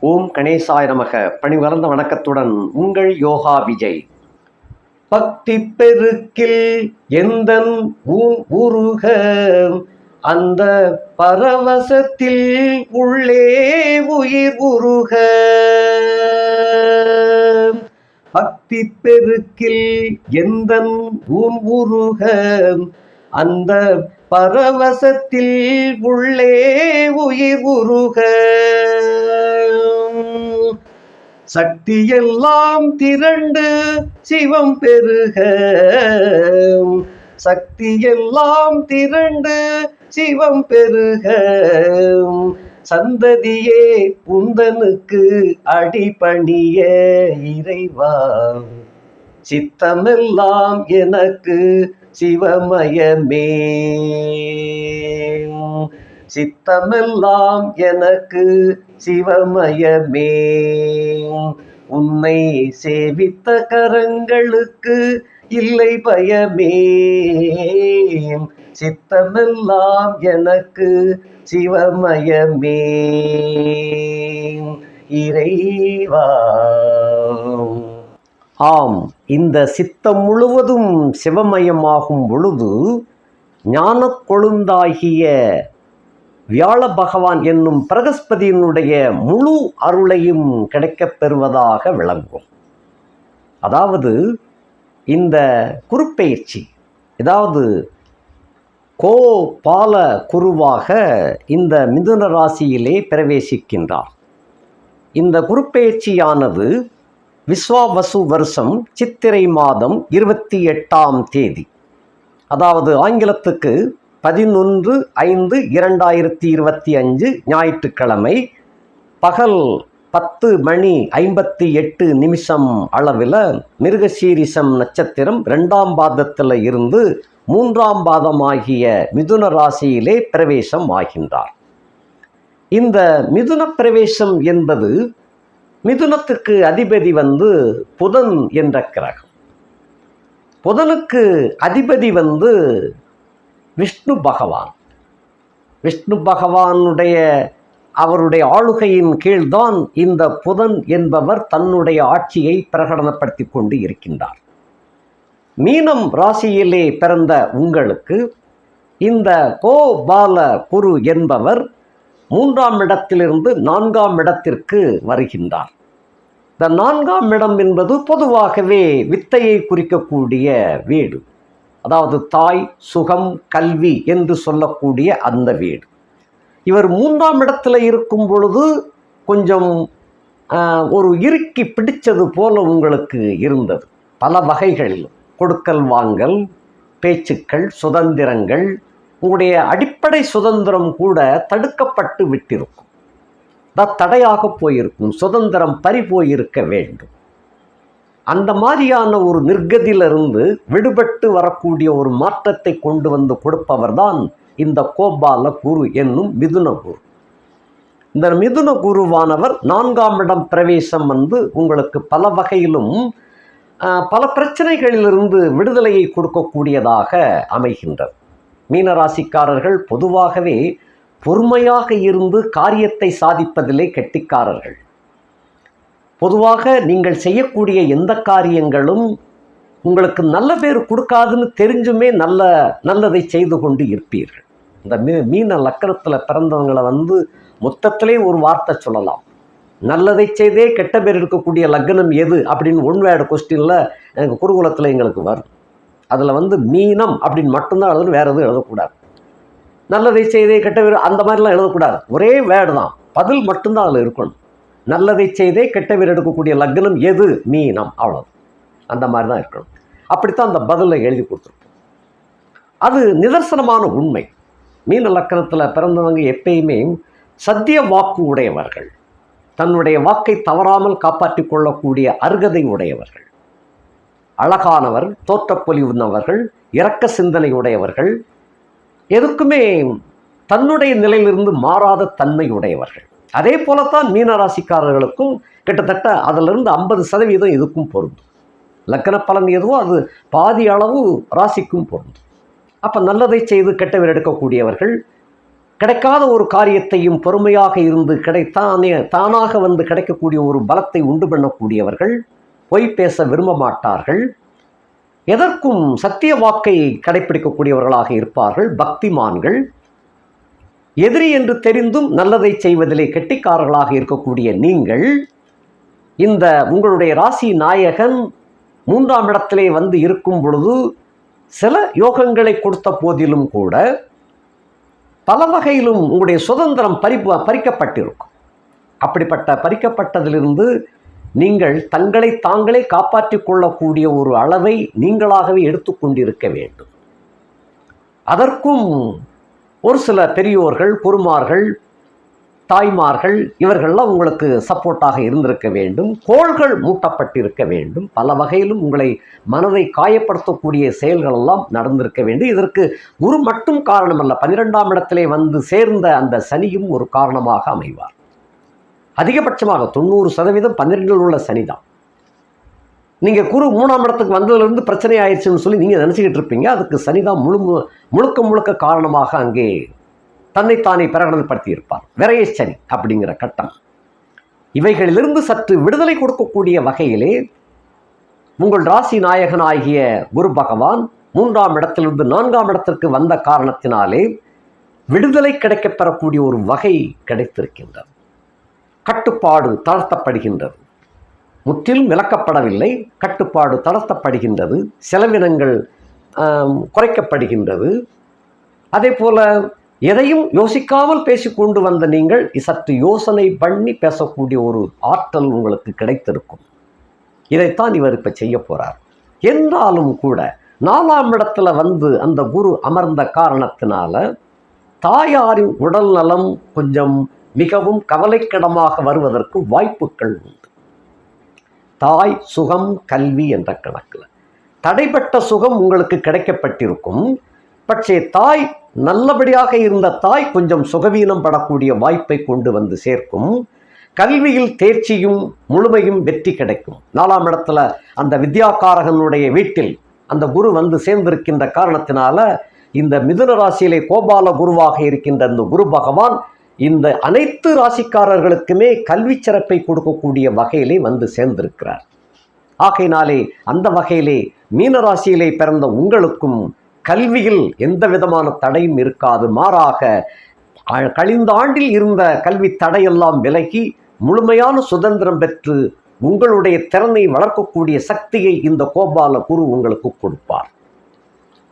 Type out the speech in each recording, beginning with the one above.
ஓம் கணேசாய நமக. பணிவளர்ந்த வணக்கத்துடன் உங்கள் யோகா விஜய். பக்தி பெருக்கில் எந்தன் ஊன் உருக அந்த பரவசத்தில் உள்ளே உயிர் உருக. பக்தி பெருக்கில் எந்தன் ஊன் உருக அந்த பரவசத்தில் உள்ளே உயிர் உருக. சக்தியெல்லாம் திரண்டு சிவம் பெருக. சக்தியெல்லாம் திரண்டு சிவம் பெருக. சந்ததியே புந்தனுக்கு அடிபணிய இறைவா. சித்தமெல்லாம் எனக்கு சிவமயமே. சித்தமெல்லாம் எனக்கு சிவமயமே. உன்னை சேவித்த கரங்களுக்கு இல்லை பயமே. சித்தமெல்லாம் எனக்கு சிவமயமே. இறைவா. ஆம் இந்த சித்தம் முழுவதும் சிவமயமாகும் பொழுது ஞானக் கொழுந்தாகிய வியாழ பகவான் என்னும் பிரகஸ்பதியினுடைய முழு அருளையும் கிடைக்கப் பெறுவதாக விளங்கும். அதாவது இந்த குருப்பெயர்ச்சி ஏதாவது கோ பால குருவாக இந்த மிதுன ராசியிலே பிரவேசிக்கின்றார். இந்த குருப்பெயர்ச்சியானது விஸ்வாவசு வருஷம் சித்திரை மாதம் இருபத்தி எட்டாம் தேதி அதாவது ஆங்கிலத்துக்கு பதினொன்று ஐந்து இரண்டாயிரத்தி இருபத்தி அஞ்சு ஞாயிற்றுக்கிழமை பகல் பத்து மணி ஐம்பத்தி எட்டு நிமிஷம் அளவில் மிருகசீரிசம் நட்சத்திரம் ரெண்டாம் பாதத்தில் இருந்து மூன்றாம் பாதமாகிய மிதுன ராசியிலே பிரவேசம் ஆகின்றார். இந்த மிதுன பிரவேசம் என்பது மிதுனத்துக்கு அதிபதி வந்து புதன் என்ற கிரகம். புதனுக்கு அதிபதி வந்து விஷ்ணு பகவான். விஷ்ணு பகவானுடைய அவருடைய ஆளுகையின் கீழ்தான் இந்த புதன் என்பவர் தன்னுடைய ஆட்சியை பிரகடனப்படுத்தி கொண்டு இருக்கின்றார். மீனம் ராசியிலே பிறந்த உங்களுக்கு இந்த கோபால குரு என்பவர் மூன்றாம் இடத்திலிருந்து நான்காம் இடத்திற்கு வருகின்றார். இந்த நான்காம் இடம் என்பது பொதுவாகவே வித்தையை குறிக்கக்கூடிய வீடு. அதாவது தாய் சுகம் கல்வி என்று சொல்லக்கூடிய அந்த வீடு. இவர் மூன்றாம் இடத்துல இருக்கும் பொழுது கொஞ்சம் ஒரு இறுக்கி பிடித்தது போல உங்களுக்கு இருந்தது. பல வகைகள் கொடுக்கல் வாங்கல் பேச்சுக்கள் சுதந்திரங்கள் உங்களுடைய அடிப்படை சுதந்திரம் கூட தடுக்கப்பட்டு விட்டிருக்கும். அதான் தடையாக போயிருக்கும் சுதந்திரம் பறி போயிருக்க வேண்டும். அந்த மாதிரியான ஒரு நிர்கதியிலிருந்து விடுபட்டு வரக்கூடிய ஒரு மாற்றத்தை கொண்டு வந்து கொடுப்பவர் தான் இந்த கோபால குரு என்னும் மிதுன குரு. இந்த மிதுன குருவானவர் நான்காம் இடம் பிரவேசம் வந்து உங்களுக்கு பல வகையிலும் பல பிரச்சனைகளிலிருந்து விடுதலையை கொடுக்கக்கூடியதாக அமைகின்றது. மீனராசிக்காரர்கள் பொதுவாகவே பொறுமையாக இருந்து காரியத்தை சாதிப்பதிலே கெட்டிக்காரர்கள். பொதுவாக நீங்கள் செய்யக்கூடிய எந்த காரியங்களும் உங்களுக்கு நல்ல பேர் கொடுக்காதுன்னு தெரிஞ்சுமே நல்ல நல்லதை செய்து கொண்டு இருப்பீர்கள். இந்த மீ மீன லக்கணத்தில் பிறந்தவங்களை வந்து மொத்தத்திலே ஒரு வார்த்தை சொல்லலாம். நல்லதை செய்தே கெட்ட பேர் இருக்கக்கூடிய லக்னம் எது அப்படின்னு ஒன் வேர்டு கொஸ்டினில் எனக்கு குருகுலத்தில் எங்களுக்கு வரும். அதில் வந்து மீனம் அப்படின்னு மட்டும்தான் எழுதணும் வேறு எதுவும் எழுதக்கூடாது. நல்லதை செய்தே கெட்ட பேர் அந்த மாதிரிலாம் எழுதக்கூடாது. ஒரே வேர்டு தான். பதில் மட்டும்தான் அதில் இருக்கணும். நல்லதை செய்தே கெட்ட வீர் எடுக்கக்கூடிய லக்னம் எது? மீனம். அவ்வளோ அந்த மாதிரி தான் இருக்கணும். அப்படித்தான் அந்த பதிலை எழுதி கொடுத்துருப்போம் அது நிதர்சனமான உண்மை. மீன லக்கணத்தில் பிறந்தவங்க எப்பயுமே சத்திய வாக்கு உடையவர்கள். தன்னுடைய வாக்கை தவறாமல் காப்பாற்றிக் கொள்ளக்கூடிய அருகதை உடையவர்கள். அழகானவர் தோற்றப்பொலிவுனவர்கள் இரக்க சிந்தனை உடையவர்கள். எதுக்குமே தன்னுடைய நிலையிலிருந்து மாறாத தன்மை உடையவர்கள். அதே போலத்தான் மீனராசிக்காரர்களுக்கும் கிட்டத்தட்ட அதிலிருந்து ஐம்பது சதவீதம் இதுக்கும் பொருந்தும். லக்கண பலன் எதுவோ அது பாதி அளவு ராசிக்கும் பொருந்தும். அப்போ நல்லதை செய்து கெட்டவர் எடுக்கக்கூடியவர்கள் கிடைக்காத ஒரு காரியத்தையும் பொறுமையாக இருந்து கிடைத்தானே தானாக வந்து கிடைக்கக்கூடிய ஒரு பலத்தை உண்டு பண்ணக்கூடியவர்கள் பொய் பேச விரும்ப மாட்டார்கள். எதற்கும் சத்திய வாக்கை கடைப்பிடிக்கக்கூடியவர்களாக இருப்பார்கள். பக்திமான்கள். எதிரி என்று தெரிந்தும் நல்லதை செய்வதிலே கெட்டிக்காரர்களாக இருக்கக்கூடிய நீங்கள் இந்த உங்களுடைய ராசி நாயகன் மூன்றாம் இடத்திலே வந்து இருக்கும் பொழுது சில யோகங்களை கொடுத்த போதிலும் கூட பல வகையிலும் உங்களுடைய சுதந்திரம் பறி பறிக்கப்பட்டிருக்கும். அப்படிப்பட்ட பறிக்கப்பட்டதிலிருந்து நீங்கள் தங்களை தாங்களே காப்பாற்றிக் கொள்ளக்கூடிய ஒரு அளவை நீங்களாகவே எடுத்துக்கொண்டிருக்க வேண்டும். அதற்கும் ஒரு சில பெரியோர்கள் குருமார்கள் தாய்மார்கள் இவர்கள்லாம் உங்களுக்கு சப்போர்ட்டாக இருந்திருக்க வேண்டும். கோள்கள் மூட்டப்பட்டிருக்க வேண்டும். பல வகையிலும் உங்களை மனதை காயப்படுத்தக்கூடிய செயல்கள் எல்லாம் நடந்திருக்க வேண்டும். இதற்கு குரு மட்டும் காரணமல்ல பன்னிரெண்டாம் இடத்திலே வந்து சேர்ந்த அந்த சனியும் ஒரு காரணமாக அமைவார். அதிகபட்சமாக தொண்ணூறு சதவீதம் பன்னிரெண்டில் உள்ள சனிதான். நீங்கள் குரு மூணாம் இடத்துக்கு வந்ததுலேருந்து பிரச்சனை ஆயிடுச்சுன்னு சொல்லி நீங்கள் நினச்சிக்கிட்டு இருப்பீங்க. அதுக்கு சனி தான் முழு முழுக்க முழுக்க காரணமாக அங்கே தன்னைத்தானே பிரகடனப்படுத்தியிருப்பார். விரைய சனி அப்படிங்கிற கட்டம். இவைகளிலிருந்து சற்று விடுதலை கொடுக்கக்கூடிய வகையிலே உங்கள் ராசி நாயகனாகிய குரு பகவான் மூன்றாம் இடத்திலிருந்து நான்காம் இடத்திற்கு வந்த காரணத்தினாலே விடுதலை கிடைக்கப் பெறக்கூடிய ஒரு வகை கிடைத்திருக்கின்றது. கட்டுப்பாடு தளர்த்தப்படுகின்றது முற்றிலும் விளக்கப்படவில்லை. கட்டுப்பாடு தளர்த்தப்படுகின்றது. செலவினங்கள் குறைக்கப்படுகின்றது. அதே போல எதையும் யோசிக்காமல் பேசிக்கொண்டு வந்த நீங்கள் சற்று யோசனை பண்ணி பேசக்கூடிய ஒரு ஆற்றல் உங்களுக்கு கிடைத்திருக்கும். இதைத்தான் இவர் இப்போ செய்ய போகிறார் என்றாலும் கூட நாலாம் இடத்துல வந்து அந்த குரு அமர்ந்த காரணத்தினால தாயாரின் உடல் நலம் கொஞ்சம் மிகவும் கவலைக்கிடமாக வருவதற்கு வாய்ப்புகள் உண்டு. தாய் சுகம் கல்வி என்ற கணக்கில். தடைப்பட்ட சுகம் உங்களுக்கு கிடைக்கப்பட்டிருக்கும். பட்சே தாய் நல்லபடியாக இருந்த தாய் கொஞ்சம் சுகவீனம் படக்கூடிய வாய்ப்பை கொண்டு வந்து சேர்க்கும். கல்வியில் தேர்ச்சியும் முழுமையும் வெற்றி கிடைக்கும். நாலாம் இடத்துல அந்த வித்யாகாரகனுடைய வீட்டில் அந்த குரு வந்து சேர்ந்திருக்கின்ற காரணத்தினால இந்த மிதுன ராசியிலே கோபால குருவாக இருக்கின்ற இந்த குரு பகவான் இந்த அனைத்து ராசிக்காரர்களுக்குமே கல்வி சிறப்பை கொடுக்கக்கூடிய வகையிலே வந்து சேர்ந்திருக்கிறார். ஆகையினாலே அந்த வகையிலே மீன ராசியிலே பிறந்த உங்களுக்கும் கல்வியில் எந்த விதமான தடையும் இருக்காது. மாறாக அ- கழிந்த ஆண்டில் இருந்த கல்வி தடையெல்லாம் விலகி முழுமையான சுதந்திரம் பெற்று உங்களுடைய திறனை வளர்க்கக்கூடிய சக்தியை இந்த கோபால குரு உங்களுக்கு கொடுப்பார்.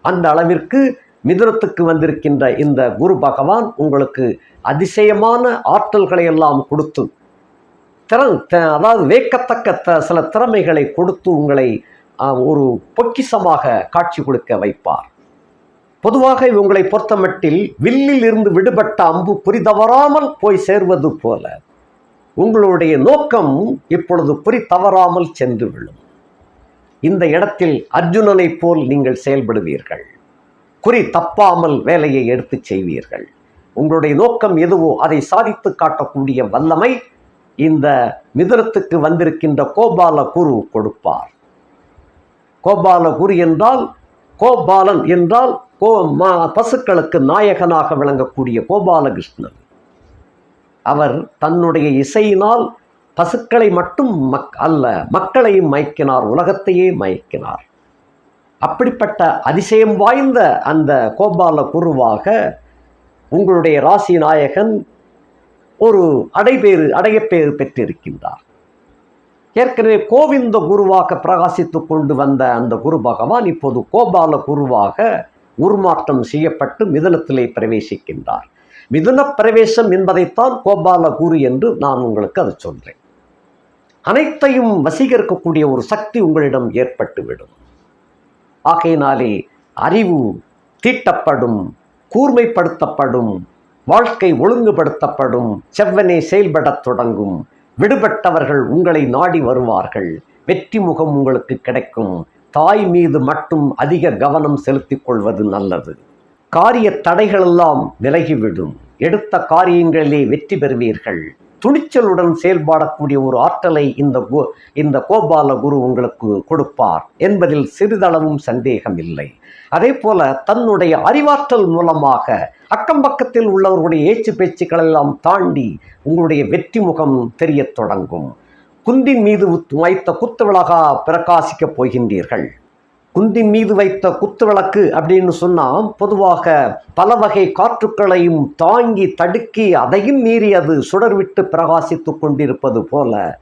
அந்த அளவிற்கு மிதுனத்துக்கு வந்திருக்கின்ற இந்த குரு பகவான் உங்களுக்கு அதிசயமான ஆற்றல்களை எல்லாம் கொடுத்து திறன் த- அதாவது வேக்கத்தக்க த சில திறமைகளை கொடுத்து உங்களை ஒரு பொக்கிஷமாக காட்சி கொடுக்க வைப்பார். பொதுவாக உங்களை பொறுத்தமட்டில் வில்லில் இருந்து விடுபட்ட அம்பு குறி தவறாமல் போய் சேர்வது போல உங்களுடைய நோக்கம் இப்பொழுது புரி தவறாமல் சென்று விழும். இந்த இடத்தில் அர்ஜுனனைப் போல் நீங்கள் செயல்படுவீர்கள். குறி தப்பாமல் வேலையை எடுத்துச் செய்வீர்கள். உங்களுடைய நோக்கம் எதுவோ அதை சாதித்து காட்டக்கூடிய வல்லமை இந்த மிதுனத்துக்கு வந்திருக்கின்ற கோபால குரு கொடுப்பார். கோபால குரு என்றால் கோபாலன் என்றால் கோ மா- பசுக்களுக்கு நாயகனாக விளங்கக்கூடிய கோபாலகிருஷ்ணன். அவர் தன்னுடைய இசையினால் பசுக்களை மட்டும் மக் அல்ல மக்களையும் மயக்கினார் உலகத்தையே மயக்கினார். அப்படிப்பட்ட அதிசயம் வாய்ந்த அந்த கோபால குருவாக உங்களுடைய ராசி நாயகன் ஒரு அடைபேறு அடையப்பேறு பெற்றிருக்கின்றார். ஏற்கனவே கோவிந்த குருவாக பிரகாசித்து கொண்டு வந்த அந்த குரு பகவான் இப்போது கோபால குருவாக உருமாற்றம் செய்யப்பட்டு மிதுனத்திலே பிரவேசிக்கின்றார். மிதுன பிரவேசம் என்பதைத்தான் கோபால குரு என்று நான் உங்களுக்கு அதை சொல்கிறேன் அனைத்தையும் வசீகரிக்கக்கூடிய ஒரு சக்தி உங்களிடம் ஏற்பட்டுவிடும். ஆகையினாலே அறிவு தீட்டப்படும் கூர்மைப்படுத்தப்படும் வாழ்க்கை ஒழுங்குபடுத்தப்படும் செவ்வனே செயல்படத் தொடங்கும். விடுபட்டவர்கள் உங்களை நாடி வருவார்கள். வெற்றி முகம் உங்களுக்கு கிடைக்கும். தாய் மீது மட்டும் அதிக கவனம் செலுத்திக் கொள்வது நல்லது. காரிய தடைகளெல்லாம் விலகிவிடும். எடுத்த காரியங்களிலே வெற்றி பெறுவீர்கள். துணிச்சலுடன் செயல்படக்கூடிய ஒரு ஆற்றலை இந்த இந்த கோபால குரு உங்களுக்கு கொடுப்பார் என்பதில் சிறிதளவும் சந்தேகம் இல்லை. அதே போல தன்னுடைய அறிவாற்றல் மூலமாக அக்கம் பக்கத்தில் உள்ளவர்களுடைய ஏச்சு பேச்சுக்கள் எல்லாம் தாண்டி உங்களுடைய வெற்றி முகம் தெரியத் தொடங்கும். குந்தின் மீது உத்- வைத்த குத்து விளக்கா பிரகாசிக்கப் போகின்றீர்கள். குந்தின் மீது வைத்த குத்துவிளக்கு அப்படின்னு சொன்னால் பொதுவாக பல வகை காற்றுக்களையும் தாங்கி தடுக்கி அதையும் மீறி அது சுடர்விட்டு பிரகாசித்து கொண்டிருப்பது போல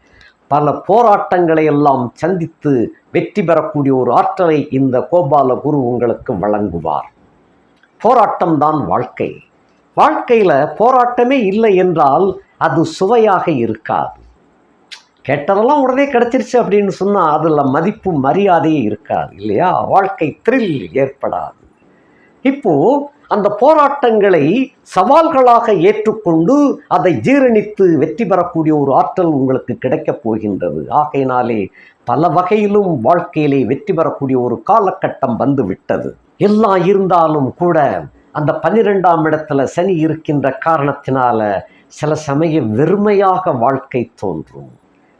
பல போராட்டங்களை எல்லாம் சந்தித்து வெற்றி பெறக்கூடிய ஒரு ஆற்றலை இந்த கோபால குரு உங்களுக்கு வழங்குவார். போராட்டம் தான் வாழ்க்கை. வாழ்க்கையில் போராட்டமே இல்லை என்றால் அது சுவையாக இருக்காது. கெட்டதெல்லாம் உடனே கிடச்சிருச்சு அப்படின்னு சொன்னால் அதில் மதிப்பு மரியாதையே இருக்காது இல்லையா? வாழ்க்கை த்ரில் ஏற்படாது. இப்போது அந்த போராட்டங்களை சவால்களாக ஏற்றுக்கொண்டு அதை ஜீரணித்து வெற்றி பெறக்கூடிய ஒரு ஆற்றல் உங்களுக்கு கிடைக்கப் போகின்றது. ஆகையினாலே பல வகையிலும் வாழ்க்கையிலே வெற்றி பெறக்கூடிய ஒரு காலகட்டம் வந்து விட்டது. எல்லாம் இருந்தாலும் கூட அந்த பன்னிரெண்டாம் இடத்துல சனி இருக்கின்ற காரணத்தினால சில சமயம் வெறுமையாக வாழ்க்கை தோன்றும்.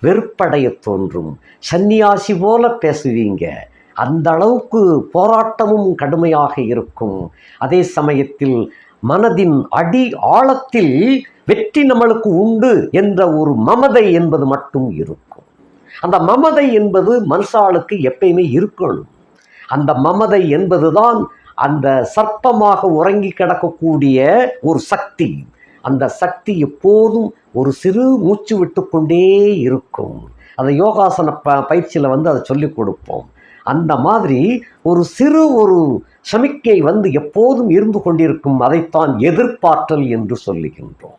வெறுப்படைய தோன்றும். சன்னியாசி போல பேசுவீங்க. அந்த அளவுக்கு போராட்டமும் கடுமையாக இருக்கும். அதே சமயத்தில் மனதின் அடி ஆழத்தில் வெற்றி நம்மளுக்கு உண்டு என்ற ஒரு மமதை என்பது மட்டும் இருக்கும். அந்த மமதை என்பது மனுஷாளுக்கு எப்பயுமே இருக்கணும். அந்த மமதை என்பதுதான் அந்த சர்ப்பமாக உறங்கி கிடக்கக்கூடிய ஒரு சக்தி. அந்த சக்தி எப்போதும் ஒரு சிறு மூச்சு விட்டுக்கொண்டே இருக்கும். அந்த யோகாசன ப பயிற்சியில் வந்து அதை சொல்லிக் கொடுப்போம். அந்த மாதிரி ஒரு சிறு ஒரு சமிக்கை வந்து எப்போதும் இருந்து கொண்டிருக்கும் அதைத்தான் எதிர்பார்த்தல் என்று சொல்லுகின்றோம்.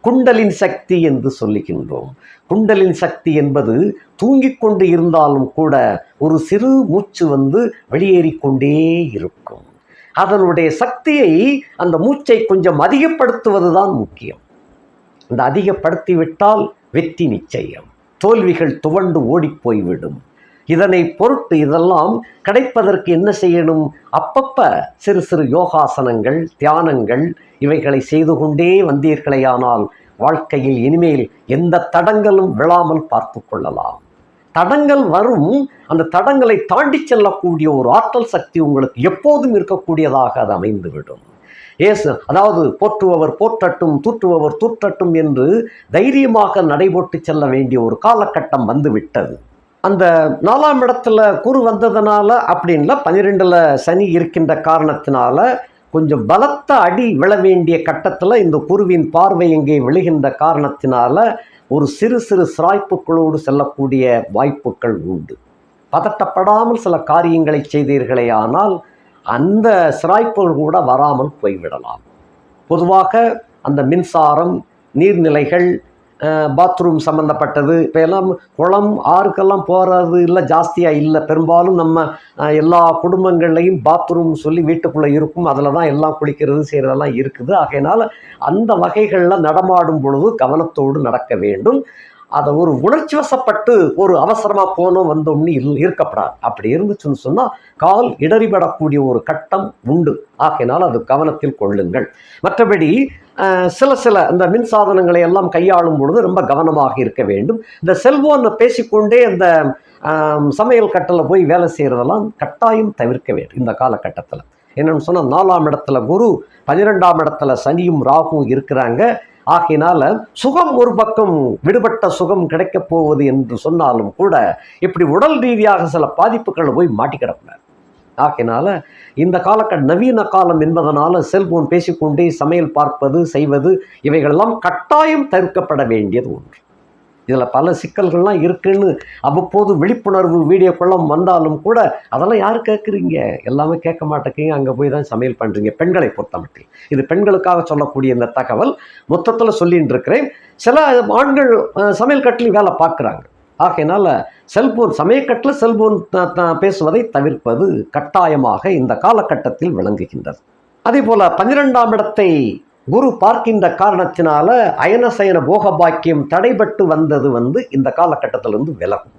குண்டலின் சக்தி என்று சொல்லுகின்றோம். குண்டலின் சக்தி என்பது தூங்கிக் கொண்டு இருந்தாலும் கூட ஒரு சிறு மூச்சு வந்து வெளியேறிக்கொண்டே இருக்கும். அதனுடைய சக்தியை அந்த மூச்சை கொஞ்சம் அதிகப்படுத்துவது தான் முக்கியம். அந்த அதிகப்படுத்திவிட்டால் வெற்றி நிச்சயம். தோல்விகள் துவண்டு ஓடிப்போய்விடும் இதனை பொருட்டு இதெல்லாம் கிடைப்பதற்கு என்ன செய்யணும்? அப்பப்ப சிறு சிறு யோகாசனங்கள் தியானங்கள் இவைகளை செய்து கொண்டே வந்தீர்களேயானால் வாழ்க்கையில் இனிமேல் எந்த தடங்களும் விழாமல் பார்த்து கொள்ளலாம். தடங்கள் வரும். அந்த தடங்களை தாண்டி செல்லக்கூடிய ஒரு ஆற்றல் சக்தி உங்களுக்கு எப்போதும் இருக்கக்கூடியதாக அது அமைந்துவிடும். ஏசு அதாவது போற்றுபவர் போற்றட்டும் தூற்றுபவர் தூற்றட்டும் என்று தைரியமாக நடைபோட்டு செல்ல வேண்டிய ஒரு காலகட்டம் வந்துவிட்டது. அந்த நாலாம் இடத்துல குரு வந்ததுனால அப்படின்ல பன்னிரெண்டில் சனி இருக்கின்ற காரணத்தினால கொஞ்சம் பலத்த அடி விழ வேண்டிய கட்டத்தில் இந்த குருவின் பார்வை எங்கே விழுகின்ற காரணத்தினால ஒரு சிறு சிறு சிராய்ப்புகளோடு செல்லக்கூடிய வாய்ப்புகள் உண்டு. பதட்டப்படாமல் சில காரியங்களை செய்தீர்களே ஆனால் அந்த சிராய்ப்புகள் கூட வராமல் போய்விடலாம். பொதுவாக அந்த மின்சாரம் நீர்நிலைகள் பாத்ரூம் சம்மந்தப்பட்டது இப்போ எல்லாம் குளம் ஆறுக்கெல்லாம் போகிறது இல்லை ஜாஸ்தியாக இல்லை. பெரும்பாலும் நம்ம எல்லா குடும்பங்கள்லையும் பாத்ரூம் சொல்லி வீட்டுக்குள்ளே இருக்கும். அதில் தான் எல்லாம் குளிக்கிறது செய்கிறதெல்லாம் இருக்குது. ஆகையினால் அந்த வகைகளில் நடமாடும் பொழுது கவனத்தோடு நடக்க வேண்டும். அதை ஒரு உணர்ச்சி வசப்பட்டு ஒரு அவசரமாக போனோம் வந்தோம்னு இல் இருக்கப்படாது. அப்படி இருந்துச்சுன்னு சொன்னால் கால் இடறிபடக்கூடிய ஒரு கட்டம் உண்டு. ஆகையினால் அது கவனத்தில் கொள்ளுங்கள். மற்றபடி சில சில இந்த மின் சாதனங்களை எல்லாம் கையாளும் பொழுது ரொம்ப கவனமாக இருக்க வேண்டும். இந்த செல்போனை பேசிக்கொண்டே இந்த சமையல் கட்டில் போய் வேலை செய்கிறதெல்லாம் கட்டாயம் தவிர்க்க வேண்டும் இந்த காலகட்டத்தில். என்னென்னு சொன்னால் நாலாம் இடத்துல குரு பன்னிரெண்டாம் இடத்துல சனியும் ராகுவும் இருக்கிறாங்க. ஆகையினால சுகம் ஒரு பக்கம் விடுபட்ட சுகம் கிடைக்கப் போவது என்று சொன்னாலும் கூட இப்படி உடல் ரீதியாக சில பாதிப்புகள் போய் மாட்டிக்கிடக்கூடாது. ஆகையினால இந்த காலக்கட்ட நவீன காலம் என்பதனால செல்போன் பேசிக்கொண்டே சமையல் பார்ப்பது செய்வது இவைகளெல்லாம் கட்டாயம் தவிர்க்கப்பட வேண்டியது ஒன்று. இதில் பல சிக்கல்கள்லாம் இருக்குன்னு அவ்வப்போது விழிப்புணர்வு வீடியோக்கெல்லாம் வந்தாலும் கூட அதெல்லாம் யார் கேட்குறீங்க? எல்லாமே கேட்க மாட்டேங்க அங்கே போய் தான் சமையல் பண்ணுறீங்க பெண்களை பொறுத்த மட்டும் இது பெண்களுக்காக சொல்லக்கூடிய இந்த தகவல் மொத்தத்தில் சொல்லின்னு இருக்கிறேன் சில ஆண்கள் சமையல் கட்டிலையும் வேலை பார்க்குறாங்க. ஆகையினால் செல்போன் சமயக்கட்டில் செல்போன் பேசுவதை தவிர்ப்பது கட்டாயமாக இந்த காலகட்டத்தில் விளங்குகின்றது. அதே போல் பன்னிரெண்டாம் இடத்தை குரு பார்க்கின்ற காரணத்தினால அயனசயன போக பாக்கியம் தடைபட்டு வந்தது வந்து இந்த காலகட்டத்திலிருந்து விலகும்.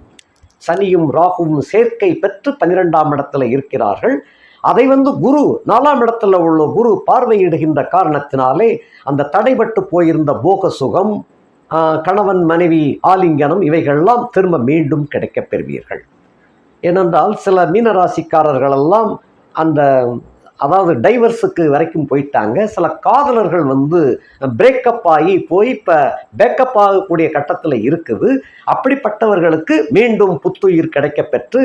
சனியும் ராகுவும் சேர்க்கை பெற்று பன்னிரெண்டாம் இடத்துல இருக்கிறார்கள். அதை வந்து குரு நாலாம் இடத்துல உள்ள குரு பார்வையிடுகின்ற காரணத்தினாலே அந்த தடைபட்டு போயிருந்த போக சுகம் கணவன் மனைவி ஆலிங்கனம் இவைகள்லாம் திரும்ப மீண்டும் கிடைக்கப் பெறுவீர்கள். ஏனென்றால் சில மீனராசிக்காரர்களெல்லாம் அந்த அதாவது டைவர்ஸுக்கு வரைக்கும் போயிட்டாங்க. சில காதலர்கள் வந்து பிரேக்கப் ஆகி போய் இப்போ பேக்கப் ஆகக்கூடிய கட்டத்தில் இருக்குது. அப்படிப்பட்டவர்களுக்கு மீண்டும் புத்துயிர் கிடைக்கப்பெற்று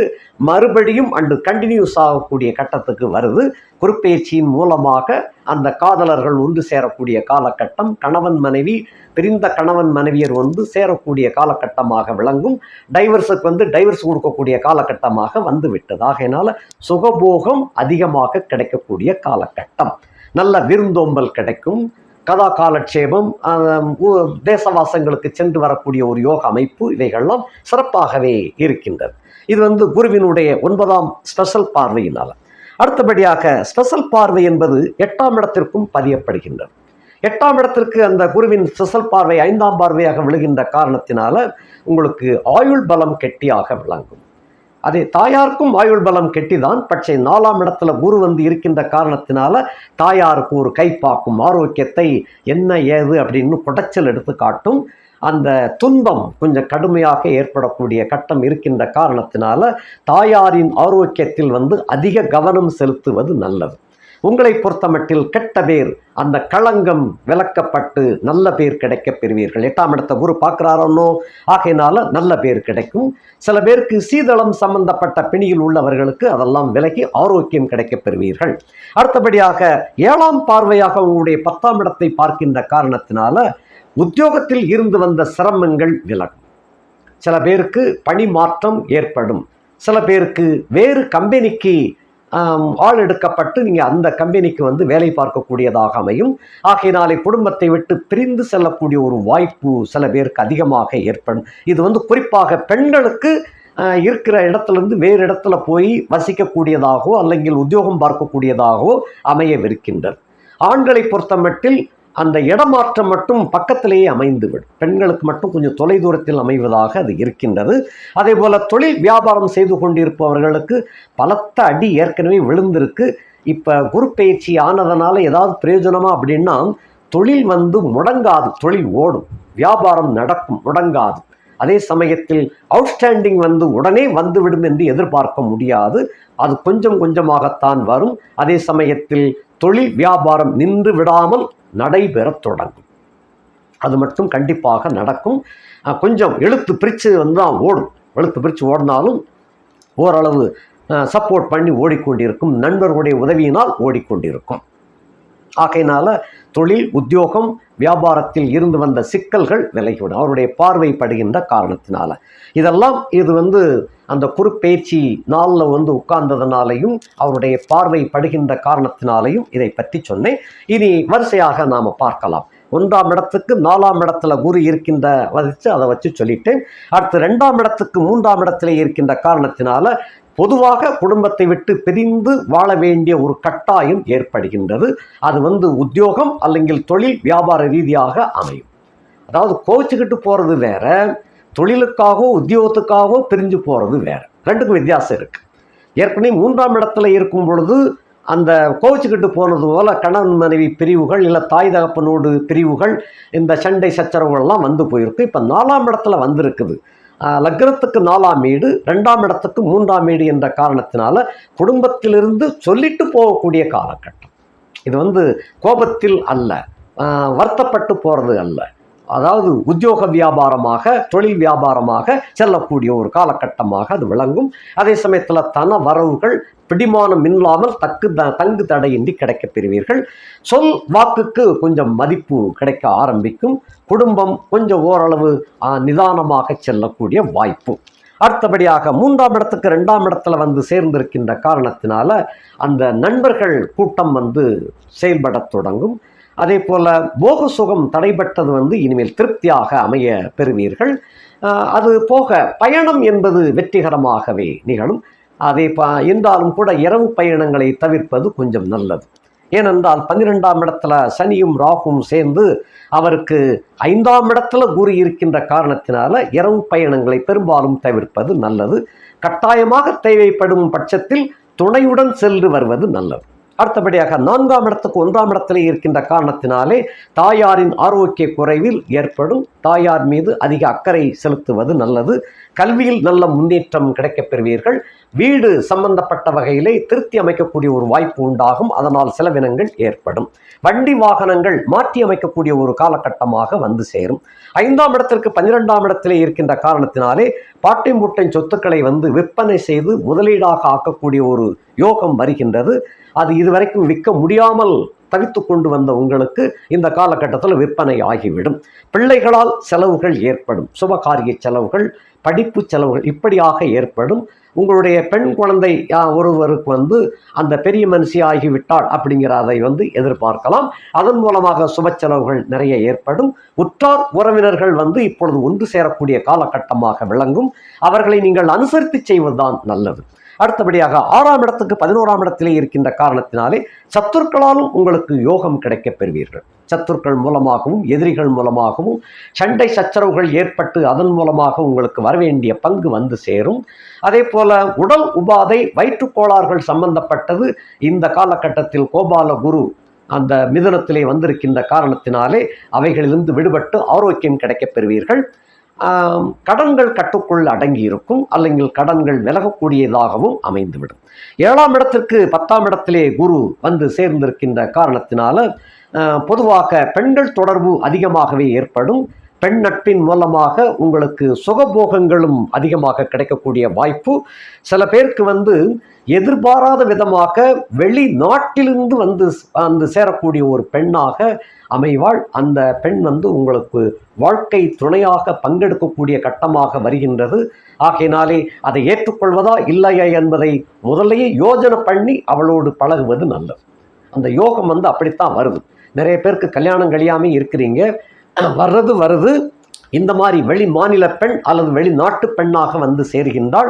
மறுபடியும் அண்டு கண்டினியூஸ் ஆகக்கூடிய கட்டத்துக்கு வருது. குறுப்பெயர்ச்சியின் மூலமாக அந்த காதலர்கள் ஒன்று சேரக்கூடிய காலகட்டம் கணவன் மனைவி பிரிந்த கணவன் மனைவியர் வந்து சேரக்கூடிய காலகட்டமாக விளங்கும். டைவர்ஸுக்கு வந்து டைவர்ஸ் கொடுக்கக்கூடிய காலகட்டமாக வந்து விட்டது ஆகையினால சுகபோகம் அதிகமாக கிடைக்கக்கூடிய காலகட்டம். நல்ல விருந்தோம்பல் கிடைக்கும். கதா காலட்சேபம் தேசவாசங்களுக்கு சென்று வரக்கூடிய ஒரு யோக அமைப்பு இவைகள்லாம் சிறப்பாகவே இருக்கின்றது. இது வந்து குருவினுடைய ஒன்பதாம் ஸ்பெஷல் பார்வையினால். அடுத்தபடியாக ஸ்பெஷல் பார்வை என்பது எட்டாம் இடத்திற்கும் பதியப்படுகின்றது. எட்டாம் இடத்திற்கு அந்த குருவின் சிசல் பார்வை ஐந்தாம் பார்வையாக விழுகின்ற காரணத்தினால உங்களுக்கு ஆயுள் பலம் கெட்டியாக விளங்கும். அதே தாயாருக்கும் ஆயுள் பலம் கெட்டிதான் பட்சை நாலாம் இடத்துல குரு வந்து இருக்கின்ற காரணத்தினால தாயாருக்கு ஒரு கைப்பாக்கும் ஆரோக்கியத்தை என்ன ஏது அப்படின்னு குடைச்சல் எடுத்து காட்டும். அந்த துன்பம் கொஞ்சம் கடுமையாக ஏற்படக்கூடிய கட்டம் இருக்கின்ற காரணத்தினால தாயாரின் ஆரோக்கியத்தில் வந்து அதிக கவனம் செலுத்துவது நல்லது. உங்களை பொறுத்தமட்டில் கெட்ட பேர் அந்த களங்கம் விளக்கப்பட்டு நல்ல பேர் கிடைக்க பெறுவீர்கள். எட்டாம் இடத்த குரு பார்க்குறாரோனோ ஆகையினால நல்ல பேர் கிடைக்கும். சில பேருக்கு சீதளம் சம்பந்தப்பட்ட பிணியில் உள்ளவர்களுக்கு அதெல்லாம் விலகி ஆரோக்கியம் கிடைக்கப் பெறுவீர்கள். அடுத்தபடியாக ஏழாம் பார்வையாக உங்களுடைய பத்தாம் இடத்தை பார்க்கின்ற காரணத்தினால உத்தியோகத்தில் இருந்து வந்த சிரமங்கள் விலகும். சில பேருக்கு பணி மாற்றம் ஏற்படும். சில பேருக்கு வேறு கம்பெனிக்கு ஆள் எடுக்கப்பட்டு நீங்கள் அந்த கம்பெனிக்கு வந்து வேலை பார்க்கக்கூடியதாக அமையும். ஆகையினாலே குடும்பத்தை விட்டு பிரிந்து செல்லக்கூடிய ஒரு வாய்ப்பு சில பேருக்கு அதிகமாக ஏற்படும். இது வந்து குறிப்பாக பெண்களுக்கு இருக்கிற இடத்துலேருந்து வேறு இடத்துல போய் வசிக்கக்கூடியதாகவோ அல்லங்கில் உத்தியோகம் பார்க்கக்கூடியதாகவோ அமையவிருக்கின்றது. ஆண்களை பொறுத்தமட்டில் அந்த இடமாற்றம் மட்டும் பக்கத்திலேயே அமைந்துவிடும். பெண்களுக்கு மட்டும் கொஞ்சம் தொலைதூரத்தில் அமைவதாக அது இருக்கின்றது. அதே போல தொழில் வியாபாரம் செய்து கொண்டிருப்பவர்களுக்கு பலத்த அடி ஏற்கனவே விழுந்திருக்கு. இப்போ குரு பயிற்சி ஆனதுனால ஏதாவது பிரயோஜனமா அப்படின்னா தொழில் வந்து முடங்காது தொழில் ஓடும். வியாபாரம் நடக்கும் முடங்காது. அதே சமயத்தில் அவுட்ஸ்டாண்டிங் வந்து உடனே வந்துவிடும் என்று எதிர்பார்க்க முடியாது. அது கொஞ்சம் கொஞ்சமாகத்தான் வரும். அதே சமயத்தில் தொழில் வியாபாரம் நின்று விடாமல் நடைபெறத் தொடங்கும். அது மட்டும் கண்டிப்பாக நடக்கும். கொஞ்சம் எழுத்து பிரித்து வந்து தான் ஓடும். எழுத்து பிரித்து ஓடினாலும் ஓரளவு சப்போர்ட் பண்ணி ஓடிக்கொண்டிருக்கும். நண்பர்களுடைய உதவியினால் ஓடிக்கொண்டிருக்கும். ஆகையினால தொழில் உத்தியோகம் வியாபாரத்தில் இருந்து வந்த சிக்கல்கள் விலகிவிடும். அவருடைய பார்வை படுகின்ற காரணத்தினால. இதெல்லாம் இது வந்து அந்த குறுப்பெயர்ச்சி நாளில் வந்து உட்கார்ந்ததுனாலையும் அவருடைய பார்வை படுகின்ற காரணத்தினாலையும் இதை பற்றி சொன்னேன். இனி வரிசையாக நாம் பார்க்கலாம். ஒன்றாம் இடத்துக்கு நாலாம் இடத்துல குரு இருக்கின்ற வச்சு அதை வச்சு சொல்லிட்டேன். அடுத்து ரெண்டாம் இடத்துக்கு மூன்றாம் இடத்துல இருக்கின்ற காரணத்தினால பொதுவாக குடும்பத்தை விட்டு பிரிந்து வாழ வேண்டிய ஒரு கட்டாயம் ஏற்படுகின்றது. அது வந்து உத்தியோகம் அல்லங்கில் தொழில் வியாபார ரீதியாக அமையும். அதாவது கோவிச்சுக்கிட்டு போகிறது வேற தொழிலுக்காகவோ உத்தியோகத்துக்காகவோ பிரிஞ்சு போகிறது வேற. ரெண்டுக்கும் வித்தியாசம் இருக்குது ஏற்கனவே மூன்றாம் இடத்துல இருக்கும் பொழுது அந்த கோவிச்சுக்கிட்டு போனது போல கணவன் மனைவி பிரிவுகள் இல்லை தாய் தகப்பனோடு பிரிவுகள் இந்த சண்டை சச்சரவுகள்லாம் வந்து போயிருக்கு. இப்போ நாலாம் இடத்துல வந்திருக்குது. லக்னத்துக்கு நாலாம் வீடு ரெண்டாம் இடத்துக்கு மூன்றாம் வீடு என்ற காரணத்தினால குடும்பத்திலிருந்து சொல்லிட்டு போகக்கூடிய காலகட்டம். இது வந்து கோபத்தில் அல்ல வருத்தப்பட்டு போகிறது அல்ல. அதாவது உத்தியோக வியாபாரமாக தொழில் வியாபாரமாக செல்லக்கூடிய ஒரு காலகட்டமாக அது விளங்கும். அதே சமயத்தில் தன வரவுகள் பிடிமானம் இல்லாமல் தக்கு த தங்கு தடையின்றி கிடைக்கப் பெறுவீர்கள். சொல் வாக்குக்கு கொஞ்சம் மதிப்பு கிடைக்க ஆரம்பிக்கும். குடும்பம் கொஞ்சம் ஓரளவு நிதானமாக செல்லக்கூடிய வாய்ப்பு. அடுத்தபடியாக மூன்றாம் இடத்துக்கு ரெண்டாம் இடத்துல வந்து சேர்ந்திருக்கின்ற காரணத்தினால அந்த நண்பர்கள் கூட்டம் வந்து செயல்படத் தொடங்கும். அதே போல் போக சுகம் தடைபட்டது வந்து இனிமேல் திருப்தியாக அமைய பெறுவீர்கள். அது போக பயணம் என்பது வெற்றிகரமாகவே நிகழும். அதே ப என்றாலும் கூட இரவு பயணங்களை தவிர்ப்பது கொஞ்சம் நல்லது. ஏனென்றால் பன்னிரெண்டாம் இடத்துல சனியும் ராகும் சேர்ந்து அவருக்கு ஐந்தாம் இடத்துல கூறி இருக்கின்ற காரணத்தினால இரவு பயணங்களை பெரும்பாலும் தவிர்ப்பது நல்லது. கட்டாயமாக தேவைப்படும் பட்சத்தில் துணையுடன் சென்று வருவது நல்லது. அடுத்தபடியாக நான்காம் இடத்துக்கு ஒன்றாம் இடத்திலே இருக்கின்ற காரணத்தினாலே தாயாரின் ஆரோக்கிய குறைவில் ஏற்படும். தாயார் மீது அதிக அக்கறை செலுத்துவது நல்லது. கல்வியில் நல்ல முன்னேற்றம் கிடைக்கப் பெறுவீர்கள். வீடு சம்பந்தப்பட்ட வகையிலே திருத்தி அமைக்கக்கூடிய ஒரு வாய்ப்பு உண்டாகும். அதனால் செலவினங்கள் ஏற்படும். வண்டி வாகனங்கள் மாற்றி அமைக்கக்கூடிய ஒரு காலகட்டமாக வந்து சேரும். ஐந்தாம் இடத்திற்கு பன்னிரெண்டாம் இடத்திலே இருக்கின்ற காரணத்தினாலே பாட்டை முட்டை சொத்துக்களை வந்து விற்பனை செய்து முதலீடாக ஆக்கக்கூடிய ஒரு யோகம் வருகின்றது. அது இதுவரைக்கும் விற்க முடியாமல் தவித்து கொண்டு வந்த உங்களுக்கு இந்த காலகட்டத்தில் விற்பனை ஆகிவிடும். பிள்ளைகளால் செலவுகள் ஏற்படும். சுபகாரிய செலவுகள் படிப்பு செலவுகள் இப்படியாக ஏற்படும். உங்களுடைய பெண் குழந்தை ஒருவருக்கு வந்து அந்த பெரிய மனுஷி ஆகிவிட்டாள் அப்படிங்கிற அதை வந்து எதிர்பார்க்கலாம். அதன் மூலமாக சுப செலவுகள் நிறைய ஏற்படும். உற்றார் உறவினர்கள் வந்து இப்பொழுது ஒன்று சேரக்கூடிய காலகட்டமாக விளங்கும். அவர்களை நீங்கள் அனுசரித்து செய்வதுதான் நல்லது. அடுத்தபடியாக ஆறாம் இடத்துக்கு பதினோராம் இடத்திலே இருக்கின்ற காரணத்தினாலே சத்துருக்களாலும் உங்களுக்கு யோகம் கிடைக்கப் பெறுவீர்கள். சத்துருக்கள் மூலமாகவும் எதிரிகள் மூலமாகவும் சண்டை சச்சரவுகள் ஏற்பட்டு அதன் மூலமாக உங்களுக்கு வரவேண்டிய பங்கு வந்து சேரும். அதே போல உடல் உபாதை வயிற்றுக்கோளாறுகள் சம்பந்தப்பட்டது இந்த காலகட்டத்தில் கோபால குரு அந்த மிதுனத்திலே வந்திருக்கின்ற காரணத்தினாலே அவைகளிலிருந்து விடுபட்டு ஆரோக்கியம் கிடைக்கப் பெறுவீர்கள். கடன்கள் கட்டுக்குள் அடங்கி இருக்கும் അല്ലെങ്കിൽ கடன்கள் விலகக்கூடியதாகவும் அமைந்துவிடும் ஏழாம் இடத்திற்கு பத்தாம் இடத்திலே குரு வந்து சேர்ந்திருக்கின்ற காரணத்தினால ஆஹ், பொதுவாக பெண்கள் தொடர்பு அதிகமாகவே ஏற்படும் பெண் நட்பின் மூலமாக உங்களுக்கு சுகபோகங்களும் அதிகமாக கிடைக்கக்கூடிய வாய்ப்பு சில பேருக்கு வந்து எதிர்பாராத விதமாக வெளிநாட்டிலிருந்து வந்து வந்து சேரக்கூடிய ஒரு பெண்ணாக அமைவாள். அந்த பெண் வந்து உங்களுக்கு வாழ்க்கை துணையாக பங்கெடுக்கக்கூடிய கட்டமாக வருகின்றது. ஆகையினாலே அதை ஏற்றுக்கொள்வதா இல்லையா என்பதை முதலையே யோஜனை பண்ணி அவளோடு பழகுவது நல்லது. அந்த யோகம் வந்து அப்படித்தான் வருது. நிறைய பேருக்கு கல்யாணம் கழியாமே இருக்கிறீங்க. வர்றது வருது இந்த மாதிரி வெளி மாநில பெண் அல்லது வெளிநாட்டு பெண்ணாக வந்து சேர்கின்றாள்.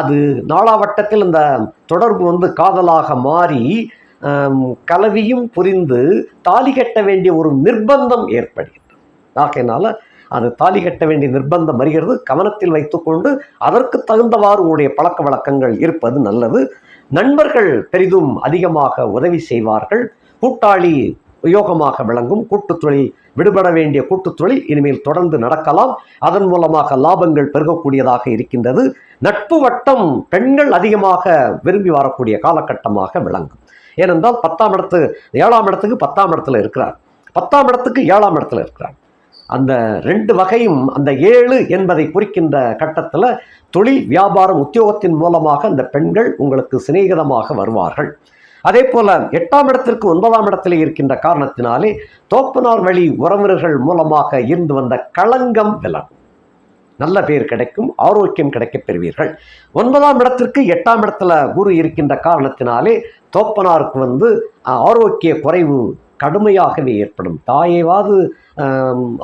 அது நாளாவட்டத்தில் இந்த தொடர்பு வந்து காதலாக மாறி கலவியும் புரிந்து தாலி கட்ட வேண்டிய ஒரு நிர்பந்தம் ஏற்படுகின்றது. ஆகையினால அது தாலி கட்ட வேண்டிய நிர்பந்தம் வருகிறது. கவனத்தில் வைத்துக்கொண்டு அதற்கு தகுந்தவாறு உங்களுடைய பழக்க வழக்கங்கள் இருப்பது நல்லது. நண்பர்கள் பெரிதும் அதிகமாக உதவி செய்வார்கள். கூட்டாளி யோகமாக விளங்கும். கூட்டுத்தொழில் விடுபட வேண்டிய கூட்டுத் தொழில் இனிமேல் தொடர்ந்து நடக்கலாம். அதன் மூலமாக லாபங்கள் பெருகக்கூடியதாக இருக்கின்றது. நட்பு வட்டம் பெண்கள் அதிகமாக விரும்பி வரக்கூடிய காலகட்டமாக விளங்கும். ஏனென்றால் பத்தாம் இடத்து ஏழாம் இடத்துக்கு பத்தாம் இடத்துல இருக்கிறார். பத்தாம் இடத்துக்கு ஏழாம் இடத்துல இருக்கிறார். அந்த ரெண்டு வகையும் அந்த ஏழு என்பதை குறிக்கின்ற கட்டத்தில் தொழில் வியாபாரம் உத்தியோகத்தின் மூலமாக அந்த பெண்கள் உங்களுக்கு சிநேகிதமாக வருவார்கள். அதே போல எட்டாம் இடத்திற்கு ஒன்பதாம் இடத்துல இருக்கின்ற காரணத்தினாலே தோப்பனார் வழி உறவினர்கள் மூலமாக இருந்து வந்த களங்கம் விலகும். நல்ல பேர் கிடைக்கும் ஆரோக்கியம் கிடைக்கப் பெறுவீர்கள். ஒன்பதாம் இடத்திற்கு எட்டாம் இடத்துல குரு இருக்கின்ற காரணத்தினாலே தோப்பனாருக்கு வந்து அஹ், ஆரோக்கிய குறைவு கடுமையாகவே ஏற்படும். தாயேவாது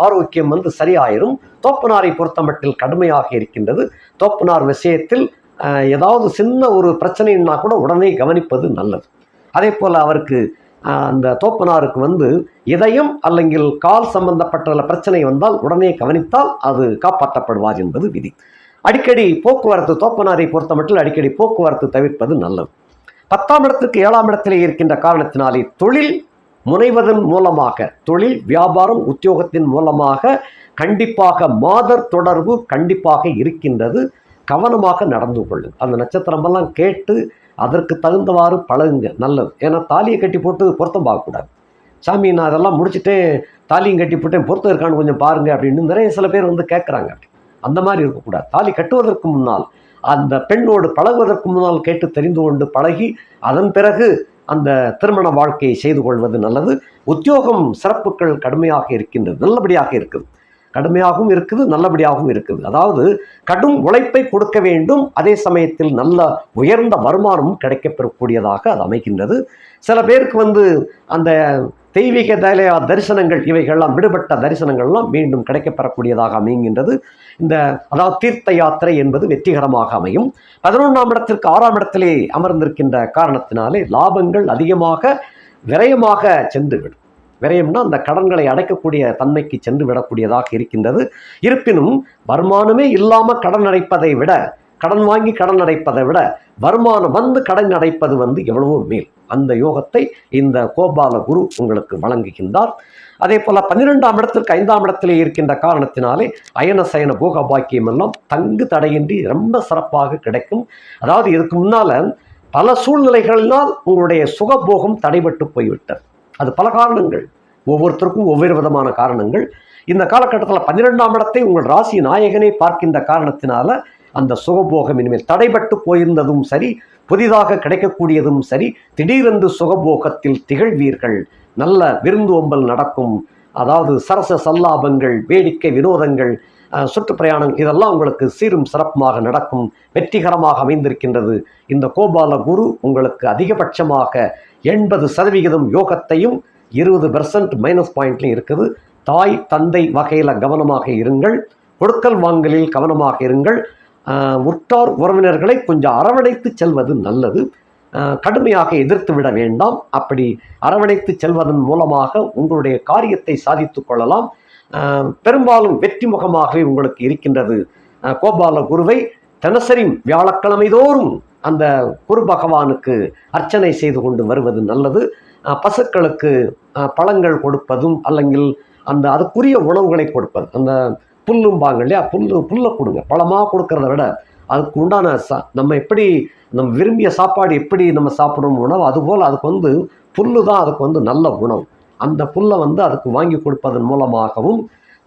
ஆரோக்கியம் வந்து சரியாயிரும். தோப்பனாரை பொறுத்தமட்டில் கடுமையாக இருக்கின்றது. தோப்பனார் விஷயத்தில் அஹ், ஏதாவது சின்ன ஒரு பிரச்சனைன்னா கூட உடனே கவனிப்பது நல்லது. அதே போல் அவருக்கு அந்த தோப்பனாருக்கு வந்து இதயம் அல்லங்கில் கால் சம்பந்தப்பட்ட பிரச்சனை வந்தால் உடனே கவனித்தால் அது காப்பாற்றப்படுவார் என்பது விதி. அடிக்கடி போக்குவரத்து தோப்பனாரை பொறுத்தமட்டில் அடிக்கடி போக்குவரத்து தவிர்ப்பது நல்லது. பத்தாம் இடத்துக்கு ஏழாம் இடத்திலே இருக்கின்ற காரணத்தினாலே தொழில் முனைவதன் மூலமாக தொழில் வியாபாரம் உத்தியோகத்தின் மூலமாக கண்டிப்பாக மாதர் தொடர்பு கண்டிப்பாக இருக்கின்றது. கவனமாக நடந்து கொள்ளும் அந்த நட்சத்திரமெல்லாம் கேட்டு அதற்கு தகுந்தவாறு பழகுங்க நல்லது. ஏன்னா தாலியை கட்டி போட்டு பொருத்தம் பார்க்கக்கூடாது. சாமி நான் அதெல்லாம் முடிச்சுட்டேன் தாலியும் கட்டி போட்டேன் பொருத்தம் இருக்கான்னு கொஞ்சம் பாருங்க அப்படின்னு நிறைய சில பேர் வந்து கேட்குறாங்க அந்த மாதிரி இருக்கக்கூடாது. தாலி கட்டுவதற்கு முன்னால் அந்த பெண்ணோடு பழகுவதற்கு முன்னால் கேட்டு தெரிந்து கொண்டு பழகி அதன் பிறகு அந்த திருமண வாழ்க்கையை செய்து கொள்வது நல்லது. உத்தியோகம் சிறப்புகள் கடுமையாக இருக்கின்றது நல்லபடியாக இருக்குது. கடுமையாகவும் இருக்குது நல்லபடியாகவும் இருக்குது. அதாவது கடும் உழைப்பை கொடுக்க வேண்டும் அதே சமயத்தில் நல்ல உயர்ந்த வருமானமும் கிடைக்கப்பெறக்கூடியதாக அது அமைகின்றது. சில பேருக்கு வந்து அந்த தெய்வீக தய தரிசனங்கள் இவைகள்லாம் விடுபட்ட தரிசனங்கள்லாம் மீண்டும் கிடைக்கப்பெறக்கூடியதாக அமைகின்றது. இந்த அதாவது தீர்த்த யாத்திரை என்பது வெற்றிகரமாக அமையும். பதினொன்றாம் இடத்திற்கு ஆறாம் இடத்திலே அமர்ந்திருக்கின்ற காரணத்தினாலே லாபங்கள் அதிகமாக விரயமாக சென்றுவிடும். விரயம்னா அந்த கடன்களை அடைக்கக்கூடிய தன்மைக்கு சென்று விடக்கூடியதாக இருக்கின்றது. இருப்பினும் வருமானமே இல்லாமல் கடன் அடைப்பதை விட கடன் வாங்கி கடன் அடைப்பதை விட வருமானம் வந்து கடன் அடைப்பது வந்து எவ்வளவோ மேல். அந்த யோகத்தை இந்த கோபால குரு உங்களுக்கு வழங்குகின்றார். அதே போல பன்னிரெண்டாம் இடத்திற்கு ஐந்தாம் இடத்திலே இருக்கின்ற காரணத்தினாலே அயன சயன போக பாக்கியம் எல்லாம் தங்கு தடையின்றி ரொம்ப சிறப்பாக கிடைக்கும். அதாவது இதுக்கு முன்னால பல சூழ்நிலைகளினால் உங்களுடைய சுகபோகம் தடைபட்டு போய்விட்டது. அது பல காரணங்கள். ஒவ்வொருத்தருக்கும் ஒவ்வொரு விதமான காரணங்கள். இந்த காலகட்டத்தில் பன்னிரெண்டாம் இடத்தை உங்கள் ராசி நாயகனை பார்க்கின்ற காரணத்தினால அந்த சுகபோகம் இனிமேல் தடைபட்டு போயிருந்ததும் சரி புதிதாக கிடைக்கக்கூடியதும் சரி திடீரென்று சுகபோகத்தில் திகழ்வீர்கள். நல்ல விருந்து ஒம்பல் நடக்கும். அதாவது சரச சல்லாபங்கள் வேடிக்கை வினோதங்கள் சுற்றுப்பிரயாணம் இதெல்லாம் உங்களுக்கு சீரும் சிறப்புமாக நடக்கும். வெற்றிகரமாக அமைந்திருக்கின்றது. இந்த கோபால குரு உங்களுக்கு அதிகபட்சமாக எண்பது சதவிகிதம் யோகத்தையும் இருபது பெர்சன்ட் மைனஸ் பாயிண்ட்லையும் இருக்குது. தாய் தந்தை வகையில் கவனமாக இருங்கள். கொடுக்கல் வாங்கலில் கவனமாக இருங்கள். உற்றார் உறவினர்களை கொஞ்சம் அரவணைத்து செல்வது நல்லது. கடுமையாக எதிர்த்து விட வேண்டாம். அப்படி அரவணைத்து செல்வதன் மூலமாக உங்களுடைய காரியத்தை சாதித்து கொள்ளலாம். பெரும்பாலும் வெற்றி முகமாகவே உங்களுக்கு இருக்கின்றது. கோபால குருவை தினசரி வியாழக்கிழமை தோறும் அந்த குரு பகவானுக்கு அர்ச்சனை செய்து கொண்டு வருவது நல்லது. பசுக்களுக்கு பழங்கள் கொடுப்பதும் அல்லங்கில் அந்த அதுக்குரிய உணவுகளை கொடுப்பது. அந்த புல்லும்பாங்க இல்லையா? புல்லு புல்லை கொடுங்க. பழமாக கொடுக்கறத விட அதுக்கு உண்டான சா நம்ம எப்படி நம்ம விரும்பிய சாப்பாடு எப்படி நம்ம சாப்பிடணும் உணவு அதுபோல் அதுக்கு வந்து புல்லு தான் அதுக்கு வந்து நல்ல உணவு. அந்த புல்லை வந்து அதுக்கு வாங்கி கொடுப்பதன் மூலமாகவும்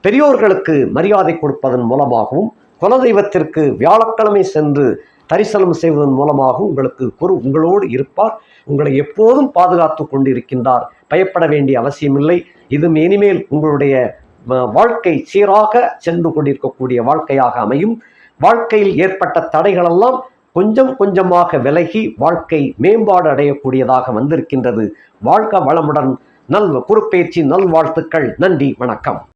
பெரியோர்களுக்கு மரியாதை கொடுப்பதன் மூலமாகவும் குலதெய்வத்திற்கு வியாழக்கிழமை சென்று தரிசனம் செய்வதன் மூலமாகவும் உங்களுக்கு குரு உங்களோடு இருப்பார். உங்களை எப்போதும் பாதுகாத்து கொண்டிருக்கின்றார். பயப்பட வேண்டிய அவசியமில்லை. இது இனிமேல் உங்களுடைய வாழ்க்கை சீராக சென்று கொண்டிருக்கக்கூடிய வாழ்க்கையாக அமையும். வாழ்க்கையில் ஏற்பட்ட தடைகளெல்லாம் கொஞ்சம் கொஞ்சமாக விலகி வாழ்க்கை மேம்பாடு அடையக்கூடியதாக வந்திருக்கின்றது. வாழ்க வளமுடன். நல் குறுப்பேச்சு நல்வாழ்த்துக்கள். நன்றி வணக்கம்.